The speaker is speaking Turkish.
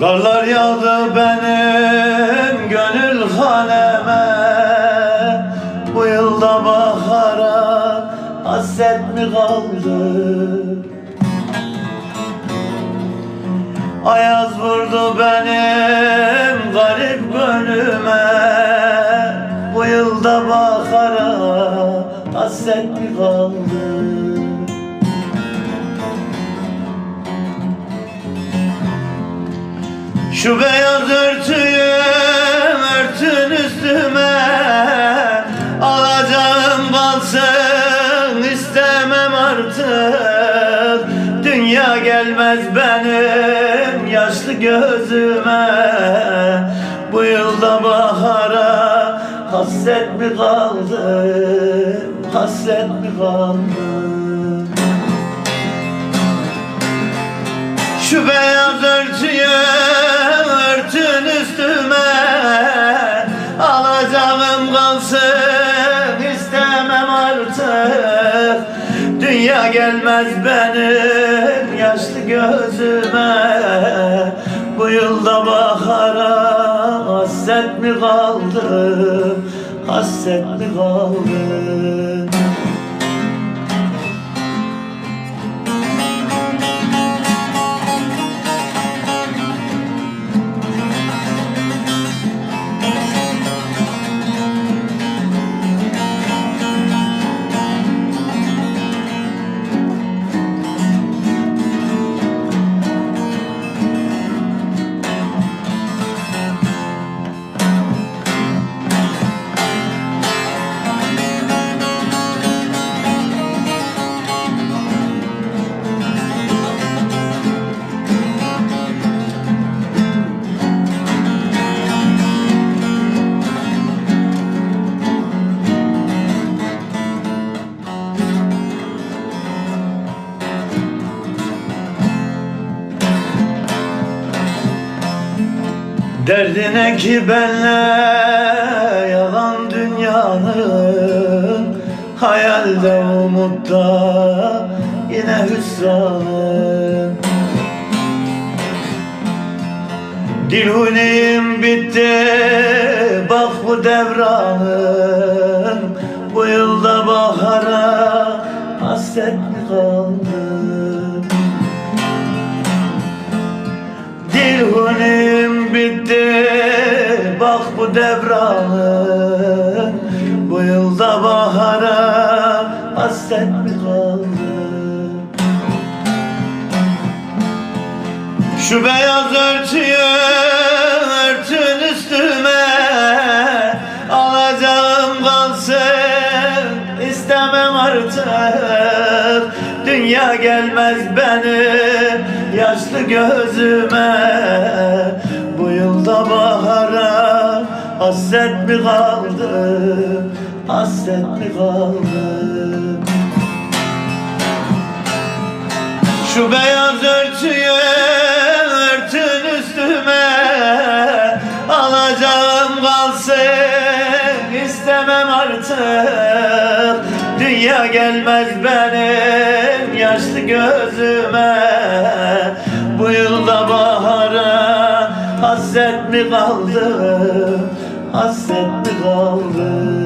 Karlar yağdı benim gönül haneme Bu yılda bahara hasret mi kaldı? Ayaz vurdu benim garip gönlüme. Bu yılda bahara hasret mi kaldı Şu beyaz örtüyü örtün üstüme. Alacağım kalsın istemem artık. Dünya gelmez benim yaşlı gözüme. Bu yılda bahara hasret mi kaldı? Hasret mi kaldı? Şu beyaz örtüyü Dünya gelmez benim yaşlı gözüme. Bu yılda bahara hasret mi kaldı? Hasret mi kaldı Derdine ki benle yalan dünyanın Hayalde umutta yine hüsranın. Dilhuneyim bitti bak bu devranın. Bu yılda bahara hasret kaldı? Dilhunim Şu beyaz örtüyü Örtün üstüme. Alacağım kalsın istemem artık. Dünya gelmez benim yaşlı gözüme. Bu yılda bahara hasret mi kaldı? Hasret mi kaldı Şu beyaz örtüyü örtün üstüme. Alacağım kalsın istemem artık. Dünya gelmez benim yaşlı gözüme. Bu yılda bahara hasret mi kaldı? Hasret mi kaldı